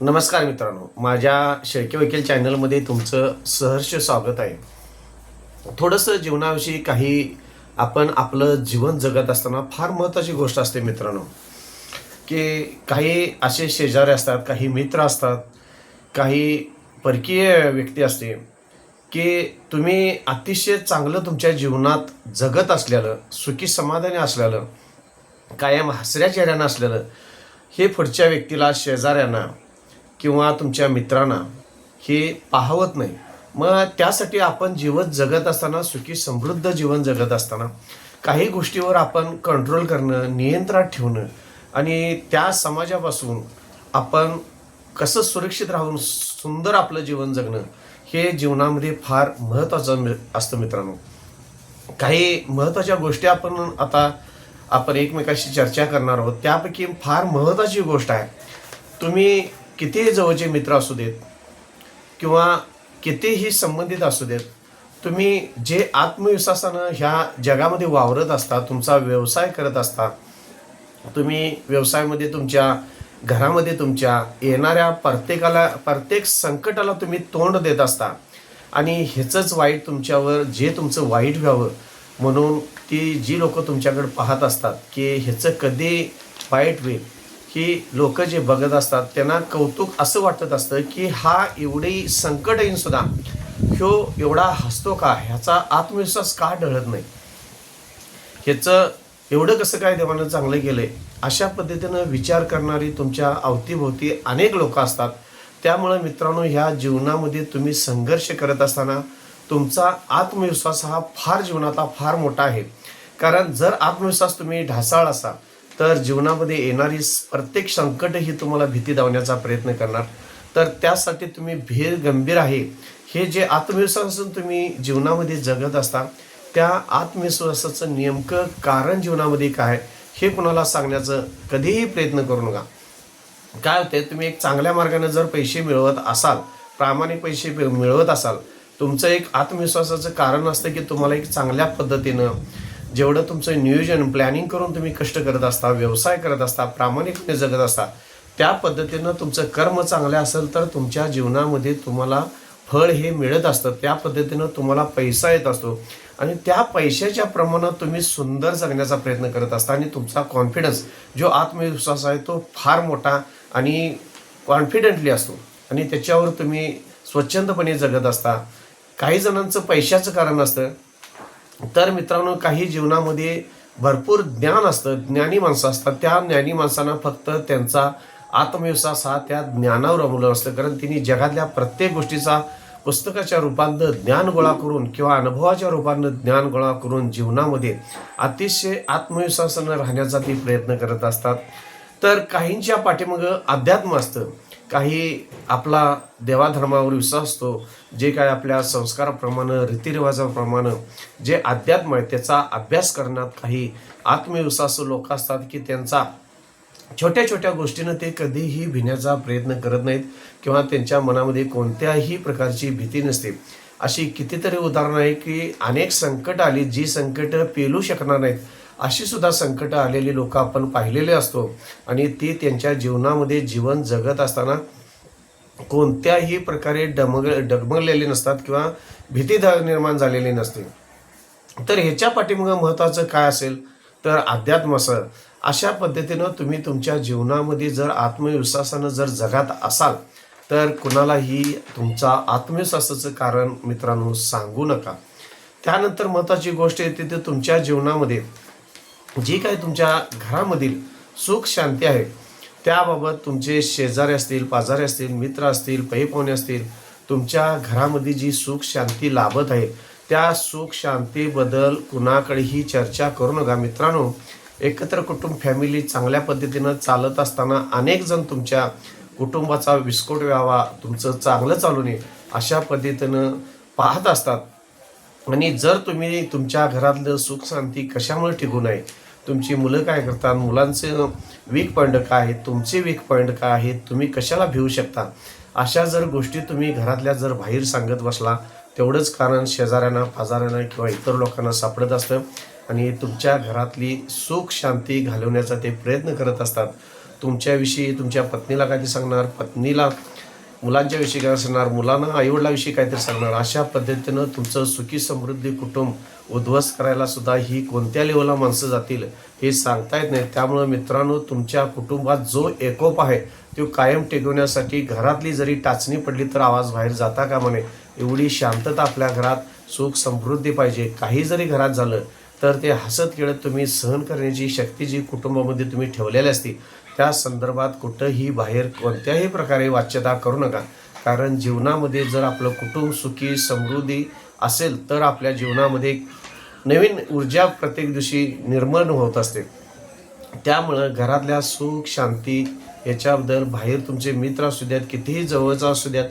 नमस्कार मित्रांनो. माझ्या शेळके वकील चॅनलमध्ये तुमचं सहर्ष स्वागत आहे. थोडंसं जीवनाविषयी काही आपण आपलं जीवन जगत असताना फार महत्त्वाची गोष्ट असते मित्रांनो. की काही असे शेजारी असतात काही मित्र असतात काही परकीय व्यक्ती असते की तुम्ही अतिशय चांगलं तुमच्या जीवनात जगत असलेलं सुखी समाधानी असलेलं कायम हसऱ्या चेहऱ्यानं असलेलं हे पुढच्या व्यक्तीला शेजाऱ्यांना किंवा तुमच्या मित्रांना हे पाहवत नाही. मग त्यासाठी आपण जीवन जगत असताना सुखी समृद्ध जीवन जगत असताना काही गोष्टीवर आपण कंट्रोल करणं नियंत्रणात ठेवणं आणि त्या समाजापासून आपण कसं सुरक्षित राहून सुंदर आपलं जीवन जगणं हे जीवनामध्ये फार महत्त्वाचं मि- असतं मित्रांनो. काही महत्त्वाच्या गोष्टी आपण आता आपण एकमेकाशी चर्चा करणार आहोत. त्यापैकी फार महत्त्वाची गोष्ट आहे. तुम्ही कितीही जवळचे मित्र असू देत किंवा कितीही संबंधित असू देत तुम्ही जे आत्मविश्वासानं ह्या जगामध्ये वावरत असता तुमचा व्यवसाय करत असता तुम्ही व्यवसायामध्ये तुमच्या घरामध्ये तुमच्या येणाऱ्या प्रत्येकाला प्रत्येक संकटाला तुम्ही तोंड देत असता आणि ह्याचंच वाईट तुमच्यावर जे तुमचं वाईट व्हावं म्हणून ती जी लोक तुमच्याकडे पाहत असतात की ह्याचं कधी वाईट होईल? की लोक जे बघत असतात त्यांना कौतुक असं वाटत असतं की हा एवढी संकट येईन सुद्धा. ह्यो एवढा हसतो का? ह्याचा आत्मविश्वास का ढळत नाही? ह्याचं एवढं कसं काय देवानं चांगलं केलंय? अशा पद्धतीनं विचार करणारी तुमच्या अवतीभोवती अनेक लोक असतात. त्यामुळं मित्रांनो ह्या जीवनामध्ये तुम्ही संघर्ष करत असताना तुमचा आत्मविश्वास हा फार जीवनातला फार मोठा आहे. कारण जर आत्मविश्वास तुम्ही ढासाळ असाल तर जीवनामध्ये येणारी प्रत्येक संकट ही तुम्हाला भीती दावण्याचा प्रयत्न करणार. तर त्यासाठी तुम्ही भीर गंभीर आहे. हे जे आत्मविश्वासातून तुम्ही जीवनामध्ये जगत असता त्या आत्मविश्वासाचं नेमकं कारण जीवनामध्ये काय हे कुणाला सांगण्याचं कधीही प्रयत्न करू नका. काय होते तुम्ही एक चांगल्या मार्गाने जर पैसे मिळवत असाल प्रामाणिक पैसे मिळवत असाल तुमचं एक आत्मविश्वासाचं कारण असतं की तुम्हाला एक चांगल्या पद्धतीनं जेवढं तुमचं नियोजन प्लॅनिंग करून तुम्ही कष्ट करत असता व्यवसाय करत असता प्रामाणिकपणे जगत असता त्या पद्धतीनं तुमचं कर्म चांगलं असेल तर तुमच्या जीवनामध्ये तुम्हाला फळ हे मिळत असतं. त्या पद्धतीनं तुम्हाला पैसा येत असतो. आणि त्या पैशाच्या प्रमाणात तुम्ही सुंदर जगण्याचा प्रयत्न करत असता आणि तुमचा कॉन्फिडन्स जो आत्मविश्वास आहे तो फार मोठा आणि कॉन्फिडेंटली असतो. आणि त्याच्यावर तुम्ही स्वच्छंदपणे जगत असता. काही जणांचं पैशाचं कारण असतं. तर मित्रांनो काही जीवनामध्ये भरपूर ज्ञान असतं ज्ञानी माणसं असतात. त्या ज्ञानी माणसांना फक्त त्यांचा आत्मविश्वास हा त्या ज्ञानावर अवलंबून असतं. कारण त्यांनी जगातल्या प्रत्येक गोष्टीचा पुस्तकाच्या रूपानं ज्ञान गोळा करून किंवा अनुभवाच्या रूपानं ज्ञान गोळा करून जीवनामध्ये अतिशय आत्मविश्वासानं राहण्याचा ते प्रयत्न करत असतात. तर काहींच्या पाठीमागं अध्यात्म असतं. काही आपला देवाधर्मावर विश्वास असतो जे काय आपल्या संस्काराप्रमाणे रीतिरिवाजाप्रमाणे जे अध्यात्म आहे त्याचा अभ्यास करण्यात काही आत्मविश्वास लोक असतात की त्यांचा छोट्या छोट्या गोष्टीनं ते कधीही भिण्याचा प्रयत्न करत नाहीत किंवा त्यांच्या मनामध्ये कोणत्याही प्रकारची भीती नसते. अशी कितीतरी उदाहरणं आहे की अनेक संकट आली जी संकट पेलू शकणार नाहीत. अशी सुद्धा संकटं आलेली लोक आपण पाहिलेले असतो. आणि ती त्यांच्या जीवनामध्ये जीवन जगत असताना कोणत्याही प्रकारे डमग डगमगलेले नसतात किंवा भीती निर्माण झालेली नसते. तर ह्याच्या पाठीमागं महत्त्वाचं काय असेल? तर अध्यात्म असं. अशा पद्धतीनं तुम्ही तुमच्या जीवनामध्ये जर आत्मविश्वासानं जर जगात असाल तर कुणालाही तुमचा आत्मविश्वासाचं कारण मित्रांनो सांगू नका. त्यानंतर महत्त्वाची गोष्ट येते ते तुमच्या जीवनामध्ये. जी काही तुमच्या घरामधील सुख शांती आहे त्याबाबत तुमचे शेजारी असतील पाजारी असतील मित्र असतील पैपावणे असतील तुमच्या घरामध्ये जी सुख शांती लाभत आहे त्या सुख शांतीबद्दल कुणाकडेही चर्चा करू नका. मित्रांनो एकत्र कुटुंब फॅमिली चांगल्या पद्धतीनं चालत असताना अनेक जण तुमच्या कुटुंबाचा विस्फोट व्हावा तुमचं चांगलं चालू नये अशा पद्धतीनं पाहत असतात. आणि जर तुम्ही तुमच्या घरातलं सुख शांती कशामुळे टिकू नये तुमची मुलं काय करतात? मुलांचे वीक पॉईंट काय आहेत? तुमचे वीक पॉईंट काय आहेत? तुम्ही कशाला भिवू शकता? अशा जर गोष्टी तुम्ही घरातल्या जर बाहेर सांगत बसला तेवढंच कारण शेजाऱ्यांना पाजाऱ्यांना किंवा इतर लोकांना सापडत असतं आणि तुमच्या घरातली सुख शांती घालवण्याचा ते प्रयत्न करत असतात. तुमच्याविषयी तुमच्या पत्नीला काहीतरी सांगणार पत्नीला मुलांच्याविषयी काय सांगणार मुलांना आईवडिलाविषयी काहीतरी सांगणार. अशा पद्धतीनं तुमचं सुखी समृद्धी कुटुंब उद्ध्वस्त करायला सुद्धा ही कोणत्या लेवलला माणसं जातील हे सांगता येत नाही. त्यामुळं मित्रांनो तुमच्या कुटुंबात जो एकोप आहे तो कायम टिकवण्यासाठी घरातली जरी टाचणी पडली तर आवाज बाहेर जाता का म्हणे एवढी शांतता आपल्या घरात सुख समृद्धी पाहिजे. काही जरी घरात झालं तर ते हसत खेळत तुम्ही सहन करण्याची शक्ती जी कुटुंबामध्ये तुम्ही ठेवलेली असते त्या संदर्भात कुठंही बाहेर कोणत्याही प्रकारे वाच्यता करू नका. कारण जीवनामध्ये जर आपलं कुटुंब सुखी समृद्धी असेल तर आपल्या जीवनामध्ये एक नवीन ऊर्जा प्रत्येक दिवशी निर्माण होत असते. त्यामुळं घरातल्या सुख शांती याच्याबद्दल बाहेर तुमचे मित्र असू द्यात कितीही जवळचा असू द्यात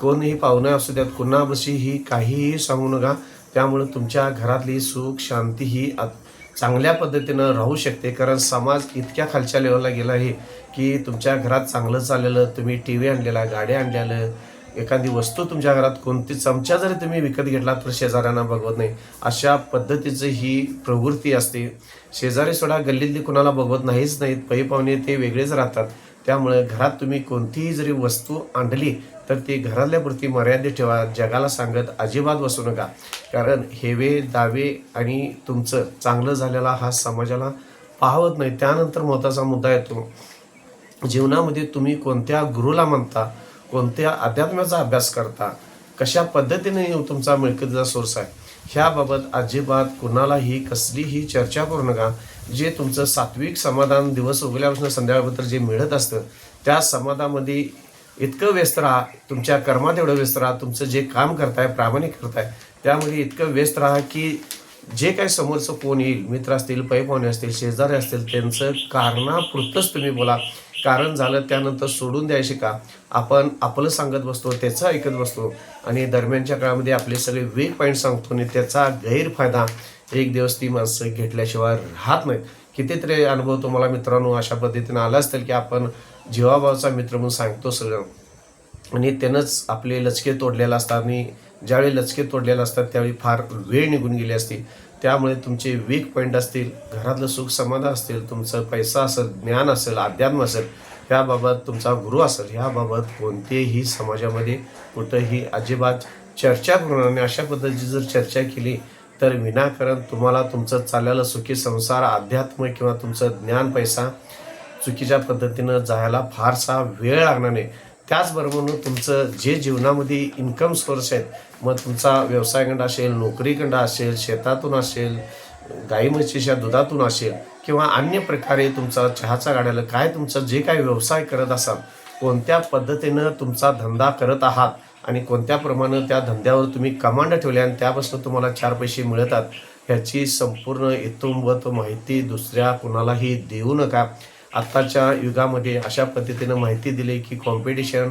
कोणीही पाहुणं असू द्यात कुणाबशी ही काहीही सांगू नका. त्यामुळं तुमच्या घरातली सुख शांती ही चांगल्या पद्धतीनं राहू शकते. कारण समाज इतक्या खालच्या लेवलला गेला आहे की तुमच्या घरात चांगलं चाललेलं तुम्ही टी व्ही आणलेला गाड्या आणलेलं एखादी वस्तू तुमच्या घरात कोणती चमचा जरी तुम्ही विकत घेतला तर शेजाऱ्यांना बघवत नाही. अशा पद्धतीचं ही प्रवृत्ती असते. शेजारी सोडा गल्लीतली कुणाला बघवत नाहीच नाहीत. पै पाहुणे ते वेगळेच राहतात. त्यामुळे घरात तुम्ही कोणतीही जरी वस्तू आणली तर ती घरातल्यापुरती मर्यादित ठेवा. जगाला सांगत अजिबात बसू नका. कारण हेवे दावे आणि तुमचं चांगलं झालेला हा समाजाला पाहवत नाही. त्यानंतर महत्त्वाचा मुद्दा येतो. जीवनामध्ये तुम्ही कोणत्या गुरुला म्हणता कोणत्या अध्यात्माचा अभ्यास करता कशा पद्धतीने तुमचा मिळकतीचा सोर्स आहे ह्याबाबत अजिबात कुणालाही कसलीही चर्चा करू नका. जे तुमचं सात्विक समाधान दिवस उगल्यापासून संध्याकाळपर्यंत जे मिळत असतं त्या समाधानामध्ये इतकं व्यस्त राहा तुमच्या कर्मात एवढं व्यस्त राहा तुमचं जे काम करताय प्रामाणिक करताय त्यामध्ये इतकं व्यस्त राहा की जे काही समोरचं कोण येईल मित्र असतील पै असतील शेजारी असतील त्यांचं कारणापुरतंच तुम्ही बोला. कारण झालं त्यानंतर सोडून द्यायचे का? आपण आपलं सांगत बसतो त्याचं ऐकत बसतो. आणि दरम्यानच्या काळामध्ये आपले सगळे वीक पॉईंट सांगतो आणि त्याचा गैरफायदा एक दिवस ती माणसं घेतल्याशिवाय राहत नाहीत. कितीतरी अनुभव तुम्हाला मित्रांनो अशा पद्धतीनं आला असतील की आपण जीवाभावाचा मित्र म्हणून सांगतो सगळं. आणि त्यानंच आपले लचके तोडलेले असतात आणि ज्यावेळी लचके तोडलेले असतात त्यावेळी फार वेळ निघून गेली असते. त्यामुळे तुमचे वीक पॉईंट असतील घरातलं सुख समाधान असतील तुमचं पैसा असेल ज्ञान असेल अध्यात्म असेल ह्याबाबत तुमचा गुरु असेल ह्याबाबत कोणतेही समाजामध्ये कुठंही अजिबात चर्चा करून आणि अशा पद्धतीची जर चर्चा केली तर विनाकारण तुम्हाला तुमचं चाललेलं सुखी संसार अध्यात्म किंवा तुमचं ज्ञान पैसा चुकीच्या पद्धतीनं जायला फारसा वेळ लागणार नाही. त्याचबरोबर तुमचं जे जीवनामध्ये इन्कम सोर्स आहेत मग तुमचा व्यवसायखंड असेल नोकरीखंड असेल शेतातून असेल गाई म्हशीच्या दुधातून असेल किंवा अन्य प्रकारे तुमचा चहाचा गाड्याला काय तुमचं जे काय व्यवसाय करत असाल कोणत्या पद्धतीनं तुमचा धंदा करत आहात आणि कोणत्या प्रमाणे त्या धंद्यावर तुम्ही कमांड ठेवले आणि त्यापासून तुम्हाला चार पैसे मिळतात ह्याची संपूर्ण इतुंबत माहिती दुसऱ्या कुणालाही देऊ नका. आत्ताच्या युगामध्ये अशा पद्धतीनं माहिती दिली की कॉम्पिटिशन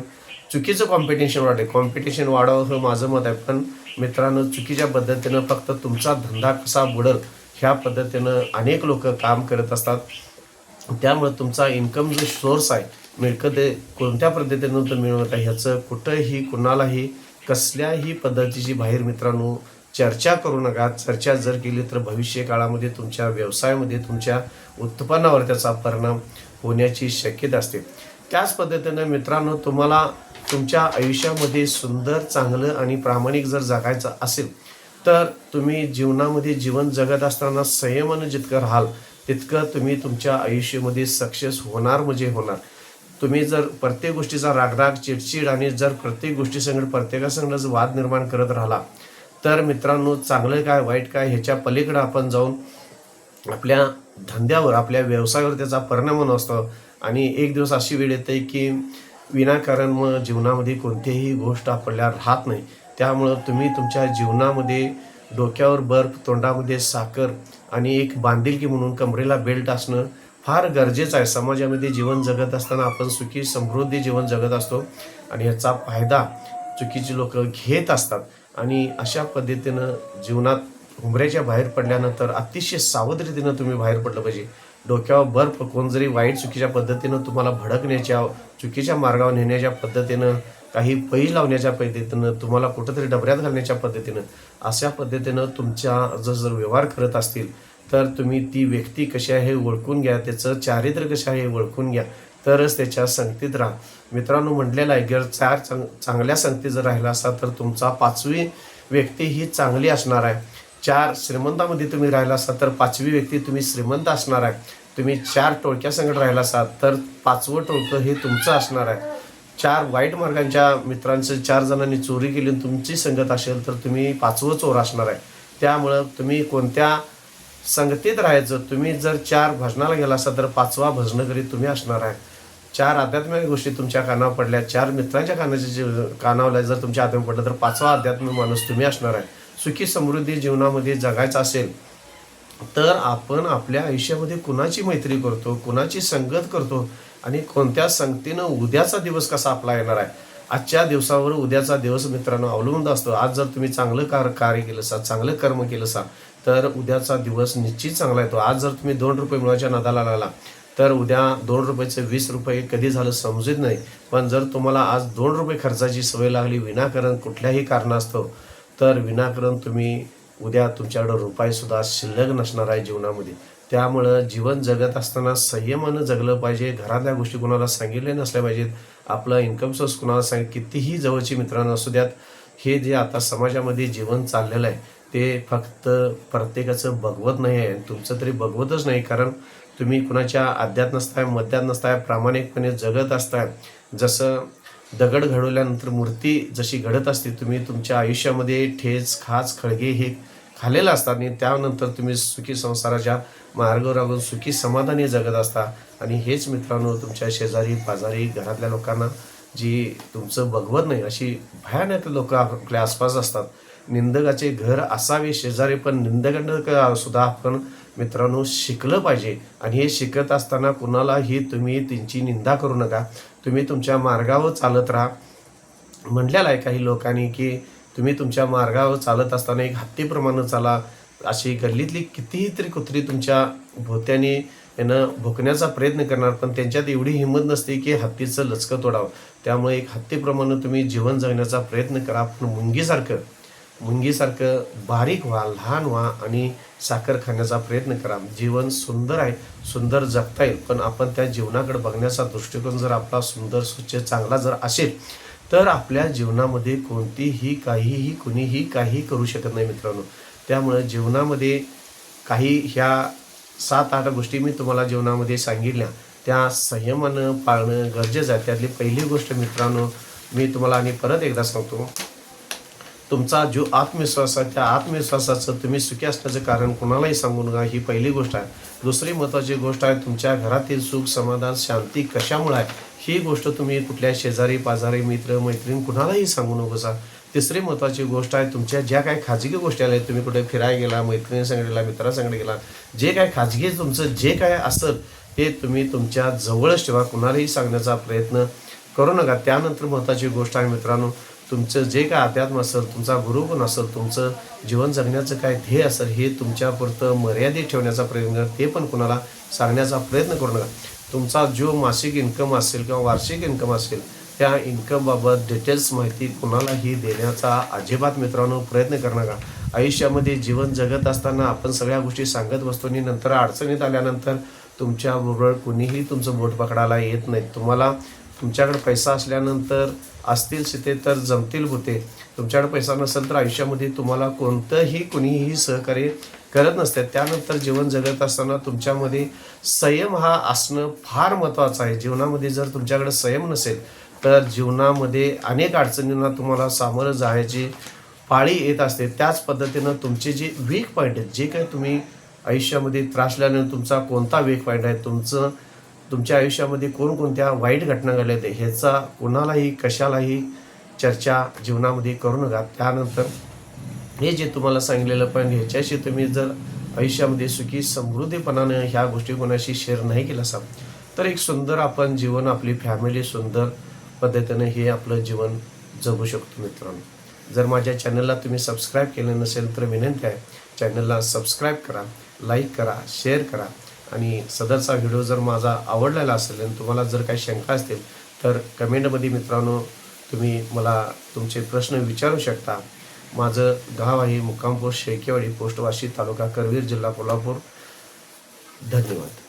चुकीचं कॉम्पिटिशन वाढते कॉम्पिटिशन वाढावं हे माझं मत आहे पण मित्रांनो चुकीच्या पद्धतीनं फक्त तुमचा धंदा कसा बुडल ह्या पद्धतीनं अनेक लोक काम करत असतात. त्यामुळे तुमचा इन्कम जो सोर्स आहे मिळकत आहे, कोणत्या पद्धतीनं तुम्ही मिळवत आहे ह्याचं कुठंही कुणालाही कसल्याही पद्धतीची बाहेर मित्रांनो चर्चा करू नका. चर्चा जर केली तर भविष्य काळामध्ये तुमच्या व्यवसायामध्ये तुमच्या उत्पन्नावर त्याचा परिणाम होण्याची शक्यता असते. त्याच पद्धतीनं मित्रांनो तुम्हाला तुमच्या आयुष्यामध्ये सुंदर चांगलं आणि प्रामाणिक जर जगायचं असेल तर तुम्ही जीवनामध्ये जीवन जगत असताना संयमानं जितकं राहाल तितकं तुम्ही तुमच्या आयुष्यामध्ये सक्सेस होणार म्हणजे होणार. तुम्ही जर प्रत्येक गोष्टीचा रागराग चिडचिड आणि जर प्रत्येक गोष्टीसंगड प्रत्येकासंगड जर वाद निर्माण करत राहिला तर मित्रांनो चांगलं काय वाईट काय ह्याच्या पलीकडं आपण जाऊन आपल्या धंद्यावर आपल्या व्यवसायावर त्याचा परिणाम होत असतो. आणि एक दिवस अशी वेळ येते की विनाकारण मग जीवनामध्ये कोणतीही गोष्ट आपल्याला राहत नाही. त्यामुळं तुम्ही तुमच्या जीवनामध्ये डोक्यावर बर्फ तोंडामध्ये साखर आणि एक बांधिलकी म्हणून कमरेला बेल्ट असणं फार गरजेचं आहे. समाजामध्ये जीवन जगत असताना आपण सुखी समृद्धी जीवन जगत असतो. आणि याचा फायदा चुकीची लोक घेत असतात. आणि अशा पद्धतीनं जीवनात उमऱ्याच्या बाहेर पडल्यानंतर अतिशय सावधरीतीनं तुम्ही बाहेर पडलं पाहिजे. डोक्यावर बर्फ कोण जरी वाईट चुकीच्या पद्धतीनं तुम्हाला भडकण्याच्या चुकीच्या मार्गावर नेण्याच्या पद्धतीनं काही पै लावण्याच्या पद्धतीनं तुम्हाला कुठंतरी डबऱ्यात घालण्याच्या पद्धतीनं अशा पद्धतीनं तुमच्या जर जर व्यवहार करत असतील तर तुम्ही ती व्यक्ती कशी आहे हे ओळखून घ्या त्याचं चारित्र्य कसं आहे हे ओळखून घ्या. तरच त्याच्या संगतीत राहा. मित्रांनो म्हटलेलं आहे जर चार चांग चांगल्या संगतीत जर राहिला असा तर तुमचा पाचवी व्यक्ती ही चांगली असणार आहे. चार श्रीमंतामध्ये तुम्ही राहिला असाल तर पाचवी व्यक्ती तुम्ही श्रीमंत असणार आहे. तुम्ही चार टोळक्यासंगत राहिला असाल तर पाचवं टोळकं हे तुमचं असणार आहे. चार वाईट मार्गांच्या मित्रांचं चार जणांनी चोरी केली आणि तुमची संगत असेल तर तुम्ही पाचवं चोर असणार आहे. त्यामुळं तुम्ही कोणत्या संगतीत राहायचं तुम्ही जर चार भजनाला गेला असाल तर पाचवा भजनं करीत तुम्ही असणार आहे. चार आध्यात्मिक गोष्टी तुमच्या कानावर पडल्या चार मित्रांच्या कानाच्या कानावर कानावल्या जर तुमच्या आध्यात्मिक पडलं तर पाचवा आध्यात्मिक माणूस तुम्ही असणार आहे. सुखी समृद्धी जीवनामध्ये जगायचं असेल तर आपण आपल्या आयुष्यामध्ये कुणाची मैत्री करतो कुणाची संगत करतो आणि कोणत्या संगतीनं उद्याचा दिवस कसा आपला येणार आहे? आजच्या दिवसावर उद्याचा दिवस मित्रांनो अवलंबून असतो. आज जर तुम्ही चांगलं कार कार्य केलं सा चांगलं कर्म केलं सा तर उद्याचा दिवस निश्चित चांगला येतो. आज जर तुम्ही दोन रुपये मिळवायच्या नादाला लागला तर उद्या दोन रुपयाचे वीस रुपये कधी झालं समजत नाही. पण जर तुम्हाला आज दोन रुपये खर्चाची सवय लागली विनाकारण कुठल्याही कारणास्तव तर विनाकारण तुम्ही उद्या तुमच्याकडं रुपयेसुद्धा शिल्लक नसणार आहे जीवनामध्ये. त्यामुळं जीवन जगत असताना संयमानं जगलं पाहिजे. घरातल्या गोष्टी कोणाला सांगितल्या नसल्या पाहिजेत. आपलं इन्कम सोर्स कुणाला सांग कितीही जवळची मित्रांना असू द्यात हे जे आता समाजामध्ये जीवन चाललेलं आहे ते फक्त प्रत्येकाचं बघवत नाही आहे. तुमचं तरी बघवतच नाही कारण तुम्ही कुणाच्या अध्यात नसताय मध्यात नसताय प्रामाणिकपणे जगत असताय जसं दगड घडवल्यानंतर मूर्ती जशी घडत असते तुम्ही तुमच्या आयुष्यामध्ये ठेच खाच खळगे हे खालेलं असतात आणि त्यानंतर तुम्ही सुखी संसाराच्या मार्गावर राहून सुखी समाधानी जगत असता. आणि हेच मित्रांनो तुमच्या शेजारी पाजारी घरातल्या लोकांना जी तुमचं बघवत नाही अशी भयानक लोक आपल्या आसपास असतात. निंदकाचे घर असावे शेजारी पण निंदकांना सुद्धा आपण मित्रांनो शिकलं पाहिजे. आणि हे शिकत असताना कुणालाही तुम्ही त्यांची निंदा करू नका. तुम्ही तुमच्या मार्गावर चालत राहा. म्हटलेलं आहे काही लोकांनी की तुम्ही तुमच्या मार्गावर चालत असताना एक हत्तीप्रमाणे चाला. अशी गल्लीतली कितीही तरी कुत्री तुमच्या भोवत्याने यानं भुकण्याचा प्रयत्न करणार पण त्यांच्यात एवढी हिंमत नसते की हत्तीचं लचकं तोडावं. त्यामुळे एक हत्तीप्रमाणे तुम्ही जीवन जगण्याचा प्रयत्न करा. पण मुंगीसारखं मुंगीसारखं बारीक व्हा लहान व्हा आणि साखर खाण्याचा प्रयत्न करा. जीवन सुंदर आहे सुंदर जगता येईल. पण आपण त्या जीवनाकडे बघण्याचा दृष्टिकोन जर आपला सुंदर स्वच्छ चांगला जर असेल तर आपल्या जीवनामध्ये कोणतीही काहीही कुणीही काही करू शकत नाही मित्रांनो. त्यामुळं जीवनामध्ये काही ह्या सात आठ गोष्टी मी तुम्हाला जीवनामध्ये सांगितल्या. त्या संयमानं पाळणं गरजेचं आहे. त्यातली पहिली गोष्ट मित्रांनो मी तुम्हाला आणि परत एकदा सांगतो. तुमचा जो आत्मविश्वास आहे त्या आत्मविश्वासाचं तुम्ही सुखी असण्याचं कारण कुणालाही सांगू नका. ही पहिली गोष्ट आहे. दुसरी महत्त्वाची गोष्ट आहे तुमच्या घरातील सुख समाधान शांती कशामुळे आहे? ही गोष्ट तुम्ही कुठल्या शेजारी पाजारी मित्र मैत्रीण कुणालाही सांगू नकोसा तिसरी महत्त्वाची गोष्ट आहे तुमच्या ज्या काही खाजगी गोष्टी आल्या तुम्ही कुठे फिरायला गेला मैत्रिणीसंगडे गेला मित्रासंगडे गेला जे काय खाजगी तुमचं जे काय असेल ते तुम्ही तुमच्या जवळच ठेवा. कुणालाही सांगण्याचा प्रयत्न करू नका. त्यानंतर महत्त्वाची गोष्ट आहे मित्रांनो तुमचं जे काय अध्यात्म असेल तुमचा गुरु असेल तुमचं जीवन जगण्याचं काय ध्येय असेल हे तुमच्यापुरतं मर्यादित ठेवण्याचा प्रयत्न करा. ते पण कुणाला सांगण्याचा प्रयत्न करू नका. तुमचा जो मासिक इन्कम असेल किंवा वार्षिक इन्कम असेल त्या इन्कमबाबत डिटेल्स माहिती कुणालाही देण्याचा अजिबात मित्रांनो प्रयत्न करू नका. आयुष्यामध्ये जीवन जगत असताना आपण सगळ्या गोष्टी सांगत बसतो आणि नंतर अडचणीत आल्यानंतर तुमच्याबरोबर कुणीही तुमचं बोट पकडायला येत नाही. तुम्हाला तुमच्याकडे पैसा असल्यानंतर असतील तिथे तर जमतील होते तुमच्याकडे पैसा नसेल तर आयुष्यामध्ये तुम्हाला कोणतंही कुणीही सहकार्य करत नसते. त्यानंतर जीवन जगत असताना तुमच्यामध्ये संयम हा असणं फार महत्त्वाचं आहे. जीवनामध्ये जर तुमच्याकडे संयम नसेल तर जीवनामध्ये अनेक अडचणींना तुम्हाला सामोरं जायची पाळी येत असते. त्याच पद्धतीनं तुमचे जे वीक पॉईंट आहेत जे काही तुम्ही आयुष्यामध्ये त्रासल्यानं तुमचा कोणता वीक पॉईंट आहे तुमचं तुमच्या आयुष्यामध्ये कोणकोणत्या वाईट घटना घडल्या आहेत ह्याचा कोणालाही कशालाही चर्चा जीवनामध्ये करू नका. त्यानंतर हे जे तुम्हाला सांगितलेलं पण ह्याच्याशी तुम्ही जर आयुष्यामध्ये सुखी समृद्धीपणानं ह्या गोष्टी कोणाशी शेअर नाही केलं असा तर एक सुंदर आपण जीवन आपली फॅमिली सुंदर पद्धतीने हे आपलं जीवन जगू शकतो मित्रांनो. जर माझ्या चॅनलला तुम्ही सबस्क्राईब केलं नसेल तर विनंती आहे चॅनलला सबस्क्राईब करा लाईक करा शेअर करा. आणि सदरचा व्हिडिओ जर माझा आवडलेला असेल आणि तुम्हाला जर काही शंका असतील तर कमेंटमध्ये मित्रांनो तुम्ही मला तुमचे प्रश्न विचारू शकता. माझं गाव आहे मुक्कामपूर शेकेवाडी पोस्ट वाशी तालुका करवीर जिल्हा कोल्हापूर. धन्यवाद.